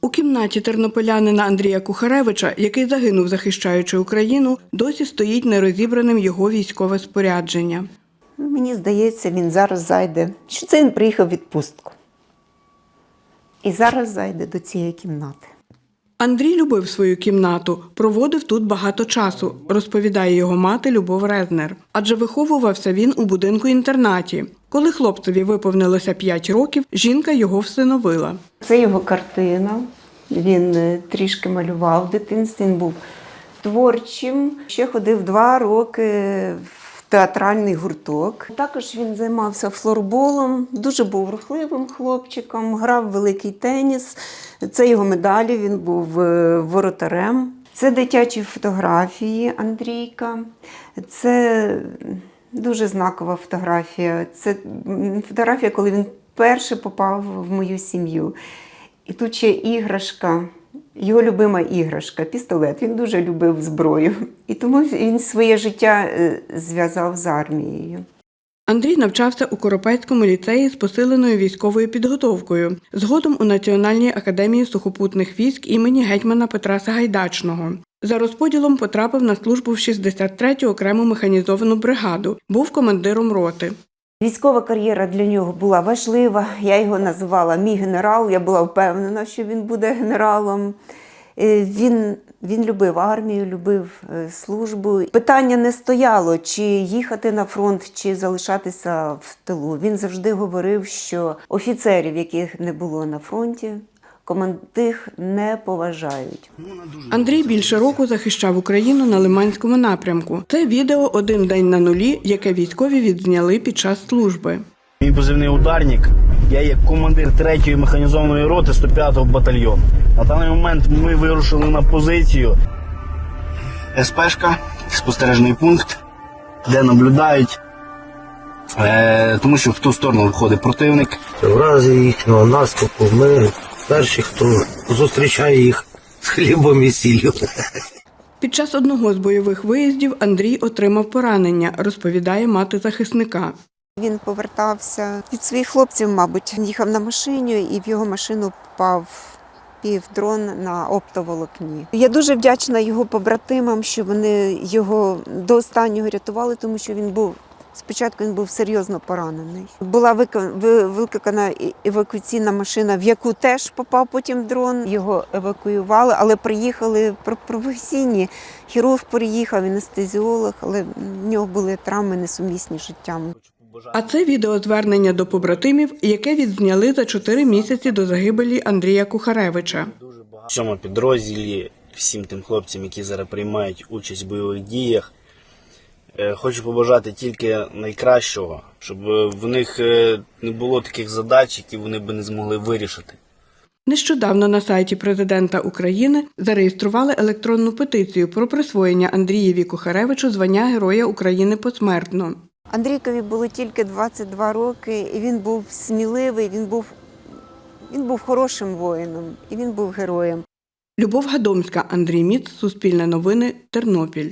У кімнаті тернополянина Андрія Кухаревича, який загинув, захищаючи Україну, досі стоїть нерозібраним його військове спорядження. Мені здається, він зараз зайде. Що це він приїхав в відпустку. І зараз зайде до цієї кімнати. Андрій любив свою кімнату, проводив тут багато часу, розповідає його мати Любов Резнер. Адже виховувався він у будинку-інтернаті. Коли хлопцеві виповнилося 5 років, жінка його всиновила. Це його картина. Він е, трішки малював в дитинстві, він був творчим. Ще ходив два роки в театральний гурток. Також він займався флорболом, дуже був рухливим хлопчиком, грав великий теніс. Це його медалі, він був е, воротарем. Це дитячі фотографії Андрійка. Це дуже знакова фотографія. Це фотографія, коли він вперше попав в мою сім'ю. І тут ще іграшка, його любима іграшка, пістолет. Він дуже любив зброю. І тому він своє життя е, зв'язав з армією. Андрій навчався у Коропецькому ліцеї з посиленою військовою підготовкою, згодом у Національній академії сухопутних військ імені гетьмана Петра Сагайдачного. За розподілом потрапив на службу в 63-ю окрему механізовану бригаду, був командиром роти. Військова кар'єра для нього була важлива. Я його називала мій генерал. Я була впевнена, що він буде генералом. Е, Він, він любив армію, любив е, службу. Питання не стояло, чи їхати на фронт, чи залишатися в тилу. Він завжди говорив, що офіцерів, яких не було на фронті, командих не поважають. Андрій більше року захищав Україну на Лиманському напрямку. Це відео один день на нулі, яке військові відзняли під час служби. Мій позивний ударник. Я є командир 3-ї механізованої роти 105-го батальйону. На даний момент ми вирушили на позицію. СПшка, спостережний пункт, де наблюдають, е, тому що в ту сторону виходить противник. В разі їхнього наступу ми перші, хто зустрічає їх з хлібом і сіллю. Під час одного з бойових виїздів Андрій отримав поранення, розповідає мати захисника. Він повертався від своїх хлопців, мабуть, їхав на машині, і в його машину впав півдрон на оптоволокні. Я дуже вдячна його побратимам, що вони його до останнього рятували, тому що він був. Спочатку він був серйозно поранений. Була викликана евакуаційна машина, в яку теж попав потім дрон. Його евакуювали, але приїхали професійні. Хірург приїхав, анестезіолог, але в нього були травми несумісні з життям. А це відеозвернення до побратимів, яке відзняли за чотири місяці до загибелі Андрія Кухаревича. В цьому підрозділі всім тим хлопцям, які зараз приймають участь в бойових діях. е, Хочу побажати тільки найкращого, щоб в них е, не було таких задач, які вони би не змогли вирішити. Нещодавно на сайті президента України зареєстрували електронну петицію про присвоєння Андрієві Кухаревичу звання Героя України посмертно. Андрійкові було тільки 22 роки, і він був сміливий, він був, він був хорошим воїном, і він був героєм. Любов Гадомська, Андрій Міц, Суспільне новини, Тернопіль.